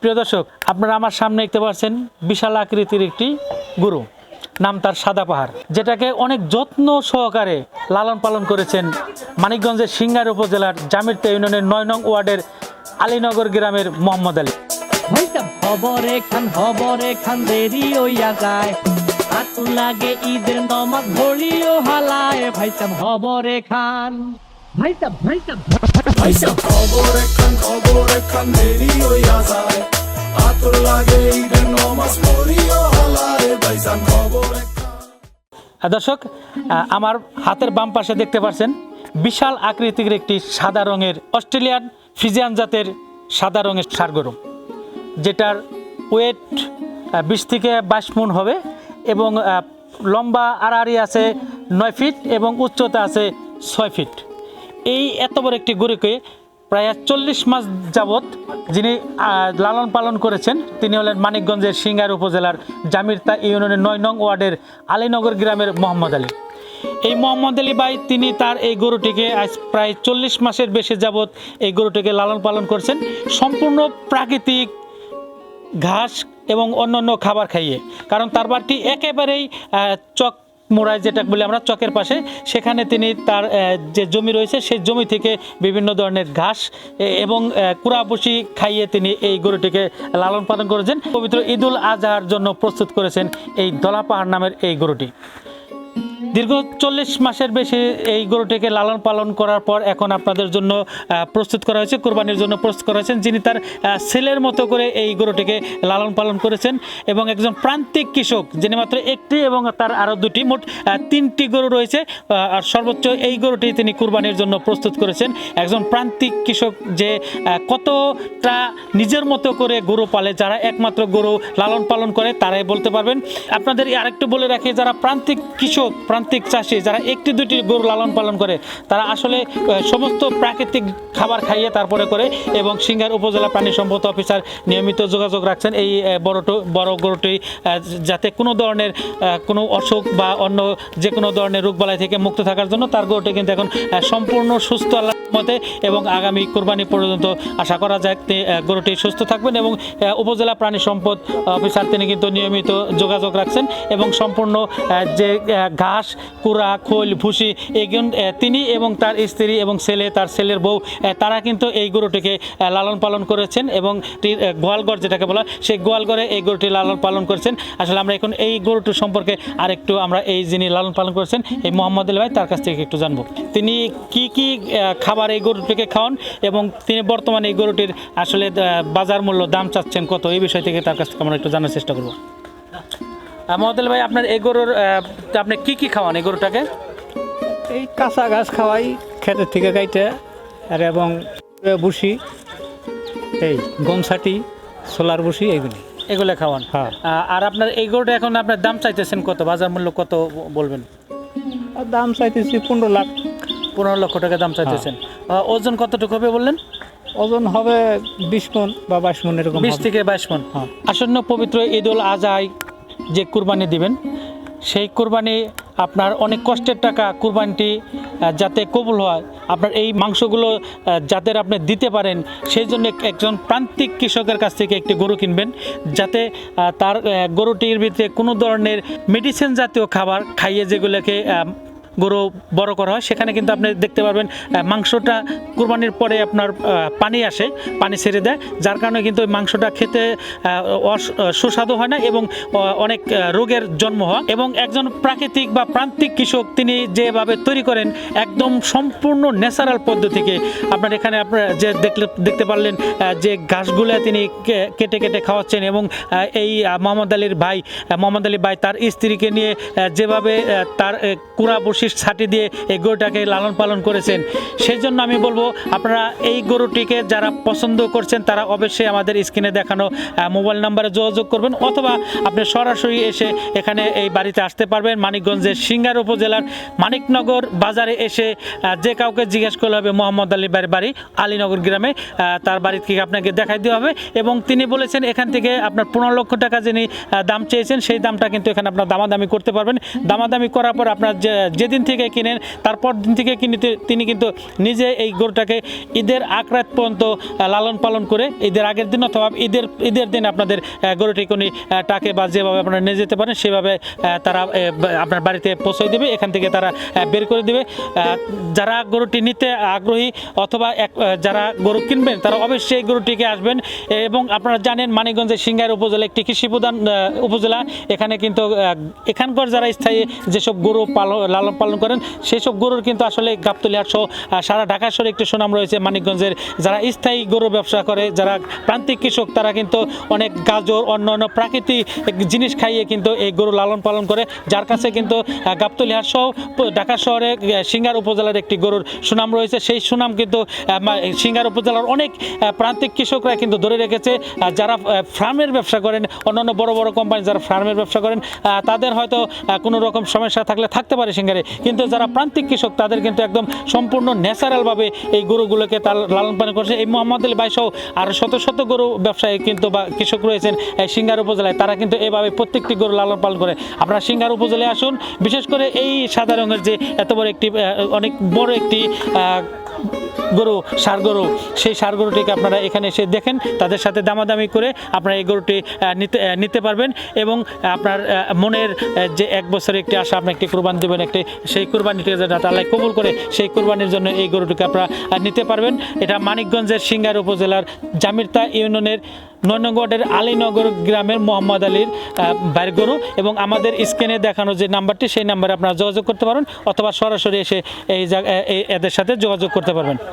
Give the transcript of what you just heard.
প্রিয় দর্শক, আপনারা আমার সামনে দেখতে পাচ্ছেন বিশাল আকৃতির একটি গরু। নাম তার সাদা পাহাড়, যেটাকে অনেক যত্ন সহকারে লালন পালন করেছেন মানিকগঞ্জের সিঙ্গার উপজেলার জামিরতা ইউনিয়নের নয় নং ওয়ার্ডের আলীনগর গ্রামের মোহাম্মদ আলী। খান খান দেরি যায়। লাগে ঈদের নমাজ ভরিও হালায় ভাইসাব খবরে খান ভাইসা খবর একখান খবর একখান দেরি হইয়া যায় আতর লাগে নমাজ পড়িও হালায় ভাইসান খবর দর্শক আমার হাতের বাম পাশে দেখতে পাচ্ছেন বিশাল আকৃতির একটি সাদা রঙের অস্ট্রেলিয়ান ফিজিয়ান জাতের সাদা রঙের গরু যেটার ওয়েট বিশ থেকে বাইশ মন হবে এবং লম্বা আড়াআড়ি আছে নয় ফিট এবং উচ্চতা আছে ছয় ফিট এই এত বড় একটি গরুকে প্রায় চল্লিশ মাস যাবৎ যিনি লালন পালন করেছেন, তিনি হলেন মানিকগঞ্জের সিঙ্গার উপজেলার জামিরতা ইউনিয়নের নয় নং ওয়ার্ডের আলীনগর গ্রামের মোহাম্মদ আলী। এই মোহাম্মদ আলী ভাই, তিনি তার এই গরুটিকে আজ প্রায় চল্লিশ মাসের বেশি যাবৎ এই গরুটিকে লালন পালন করছেন। সম্পূর্ণ প্রাকৃতিক ঘাস এবং অন্যান্য খাবার খাইয়ে। কারণ তার বাড়িটি একেবারেই চক মোড়ায় যেটা বলি আমরা, চকের পাশে। সেখানে তিনি তার যে জমি রয়েছে, সেই জমি থেকে বিভিন্ন ধরনের ঘাস এবং কুড়া কুড়াবসি খাইয়ে তিনি এই গরুটিকে লালন পালন করেছেন। পবিত্র ঈদুল আজহার জন্য প্রস্তুত করেছেন এই দলাপাহাড় নামের এই গরুটি। দীর্ঘ চল্লিশ মাসের বেশি এই গরুটিকে লালন পালন করার পর এখন আপনাদের জন্য প্রস্তুত করা হয়েছে, কোরবানির জন্য প্রস্তুত করা হয়েছেন। যিনি তার ছেলের মতো করে এই গরুটিকে লালন পালন করেছেন এবং একজন প্রান্তিক কৃষক, যিনি মাত্র একটি এবং তার আরও দুটি, মোট তিনটি গরু রয়েছে আর সর্বোচ্চ এই গরুটি তিনি কুরবানির জন্য প্রস্তুত করেছেন। একজন প্রান্তিক কৃষক যে কতটা নিজের মতো করে গরু পালে, যারা একমাত্র গরু লালন পালন করে, তারাই বলতে পারবেন। আপনাদের আরেকটু বলে রাখি, যারা প্রান্তিক কৃষক প্রান্তিক চাষি যারা একটি দুটি গরু লালন পালন করে, তারা আসলে সমস্ত প্রাকৃতিক খাবার খাইয়ে তারপরে করে এবং সিঙ্গার উপজেলা প্রাণী সম্পদ অফিসার নিয়মিত যোগাযোগ রাখছেন এই বড়টো বড় গরুটি যাতে কোনো ধরনের কোনো অসুখ বা অন্য যে কোনো ধরনের রোগবালাই থেকে মুক্ত থাকার জন্য তার গরুটি কিন্তু এখন সম্পূর্ণ সুস্থ আল্লাহ মতে এবং আগামী কোরবানি পর্যন্ত আশা করা যায় গরুটি সুস্থ থাকবেন এবং উপজেলা প্রাণী সম্পদ অফিসার তিনি কিন্তু নিয়মিত যোগাযোগ রাখছেন এবং সম্পূর্ণ যে ঘাস কুড়া, খোল, ভুসি, এগুন তিনি এবং তার স্ত্রী এবং ছেলে, তার ছেলের বউ তারা কিন্তু এই গরুটিকে লালন পালন করেছেন এবং গোয়ালঘর যেটাকে বলা সেই গোয়ালঘরে এই গরুটি লালন পালন করেছেন। আসলে আমরা এখন এই গরুটির সম্পর্কে আরেকটু আমরা এই যিনি লালন পালন করেছেন, এই মোহাম্মদ আলী ভাই, তার কাছ থেকে একটু জানব। তিনি কি কি খাবার এই গরুটিকে খাওয়ান এবং তিনি বর্তমানে এই গরুটির আসলে বাজার মূল্য, দাম চাচ্ছেন কত? এই বিষয় থেকে তার কাছ থেকে আমরা একটু জানার চেষ্টা করব। আলী ভাই আপনার এই গরুর আপনি কি কি খাওয়ান এই গরুটাকে? এই কাঁচা ঘাস খাওয়াই ক্ষেতের থেকে গাইতে আর এবং বুসি এই গমছাটি সোলার বুসি এইগুলি এগুলো খাওয়ান? হ্যাঁ। আর আপনার এই গরুটা এখন আপনার দাম চাইতেছেন কত? বাজার মূল্য কত বলবেন? আর দাম চাইতেছি পনেরো লাখ। পনেরো লক্ষ টাকা দাম চাইতেছেন। হ্যাঁ। ওজন কতটুকু হবে বললেন? ওজন হবে বিশ মন বা বাইশ মন এরকম বিশ থেকে বাইশ মন। হ্যাঁ। আসন্ন পবিত্র ঈদ উল আজহায় যে কুরবানি দিবেন, সেই কুরবানি আপনার অনেক কষ্টের টাকা কুরবানিটি যাতে কবুল হয়। আপনার এই মাংসগুলো যাদের আপনি দিতে পারেন, সেই জন্য একজন প্রান্তিক কৃষকের কাছ থেকে একটি গরু কিনবেন, যাতে তার গরুটির ভিতরে কোনো ধরনের মেডিসিন জাতীয় খাবার খাইয়ে যেগুলোকে গরু বড় করা হয়, সেখানে কিন্তু আপনি দেখতে পারবেন মাংসটা কুরবানির পরে আপনার পানি আসে, পানি ছেড়ে দেয়, যার কারণে কিন্তু ওই মাংসটা খেতে সুস্বাদু হয় না এবং অনেক রোগের জন্ম হয়। এবং একজন প্রাকৃতিক বা প্রান্তিক কৃষক, তিনি যেভাবে তৈরি করেন, একদম সম্পূর্ণ ন্যাচারাল পদ্ধতিকে আপনার এখানে আপনার যে দেখলে, দেখতে পারলেন যে ঘাসগুলো তিনি কেটে কেটে খাওয়াচ্ছেন এবং এই মোহাম্মদ আলীর ভাই মোহাম্মদ আলী ভাই তার স্ত্রীকে নিয়ে যেভাবে তার কুড়া বসিস ছাটি দিয়ে এই গরুটাকে লালন পালন করেছেন। সেই জন্য আমি বলব, আপনারা এই গরুটিকে যারা পছন্দ করছেন, তারা অবশ্যই আমাদের স্ক্রিনে দেখানো মোবাইল নাম্বারে যোগাযোগ করবেন, অথবা আপনি সরাসরি এসে এখানে এই বাড়িতে আসতে পারবেন, মানিকগঞ্জের সিঙ্গার উপজেলার মানিকনগর বাজারে এসে যে কাউকে জিজ্ঞেস করলে হবে মোহাম্মদ আলী বাড়ির বাড়ি, আলীনগর গ্রামে তার বাড়ি থেকে আপনাকে দেখাই দেওয়া হবে। এবং তিনি বলেছেন, এখান থেকে আপনার পনেরো লক্ষ টাকা যিনি দাম চেয়েছেন, সেই দামটা কিন্তু এখানে আপনার দামাদামি করতে পারবেন। দামাদামি করার পর আপনার যে যে যেদিন থেকে কিনেন, তারপর দিন থেকে কিনতে তিনি কিন্তু নিজে এই গরুটাকে ঈদের আখরাত পর্যন্ত লালন পালন করে ঈদের আগের দিন অথবা ঈদের ঈদের দিন আপনাদের গরুটি কোনি টাকে বা যেভাবে আপনারা নিয়ে যেতে পারেন, সেভাবে তারা আপনার বাড়িতে পৌঁছে দেবে, এখান থেকে তারা বের করে দেবে। যারা গরুটি নিতে আগ্রহী অথবা এক যারা গরু কিনবেন, তারা অবশ্যই গরুটিকে আসবেন। এবং আপনারা জানেন, মানিকগঞ্জের সিঙ্গার উপজেলা একটি কৃষি প্রধান উপজেলা। এখানে কিন্তু এখানকার যারা স্থায়ী যেসব গরু পালন লালন পালন করেন। সেসব গরুর কিন্তু আসলে গাবতলিহাট সহ সারা ঢাকা শহরে একটি সুনাম রয়েছে মানিকগঞ্জের। যারা স্থায়ী গরু ব্যবসা করে যারা প্রান্তিক কৃষক তারা কিন্তু অনেক গাজর অন্য অন্য প্রাকৃতিক জিনিস খাইয়ে কিন্তু এই গরু লালন পালন করে। যার কাছে কিন্তু আহ, গাবতলিহাট সহ ঢাকা শহরে সিঙ্গার উপজেলার একটি গরুর সুনাম রয়েছে। সেই সুনাম কিন্তু সিঙ্গার উপজেলার অনেক প্রান্তিক কৃষকরা কিন্তু ধরে রেখেছে। যারা ফার্মের ব্যবসা করেন অন্যান্য বড় বড় কোম্পানি যারা ফার্মের ব্যবসা করেন তাদের হয়তো কোনো রকম সমস্যা থাকলে থাকতে পারে সিঙ্গারে। কিন্তু যারা প্রান্তিক কৃষক, তাদের কিন্তু একদম সম্পূর্ণ ন্যাচারালভাবে এই গরুগুলোকে তার লালন পালন করছে। এই মোহাম্মদ আলী বাইসহ আর শত শত গরু ব্যবসায়ী কিন্তু বা কৃষক রয়েছেন, এই সিঙ্গার উপজেলায়। তারা কিন্তু এভাবে প্রত্যেকটি গরু লালন পালন করে। আপনারা সিঙ্গার উপজেলায় আসুন। বিশেষ করে এই সাদা রঙের যে এত বড় একটি অনেক বড় একটি গরু, সার গরু, সেই সার গরুটিকে আপনারা এখানে এসে দেখেন, তাদের সাথে দামাদামি করে আপনারা এই গরুটি নিতে নিতে পারবেন এবং আপনার মনের যে এক বছরে একটি আশা, আপনি একটি কোরবানি দেবেন, একটি, সেই কোরবানিটি আল্লাহ কবুল করে, সেই কোরবানির জন্য এই গরুটিকে আপনারা নিতে পারবেন। এটা মানিকগঞ্জের সিঙ্গার উপজেলার জামিরতা ইউনিয়নের নয় নং ওয়ার্ডের আলীনগর গ্রামের মোহাম্মদ আলীর বাড়ির গরু এবং আমাদের স্ক্রিনে দেখানো যে নাম্বারটি, সেই নাম্বারে আপনারা যোগাযোগ করতে পারেন অথবা সরাসরি এসে এই এদের সাথে যোগাযোগ করতে পারবেন।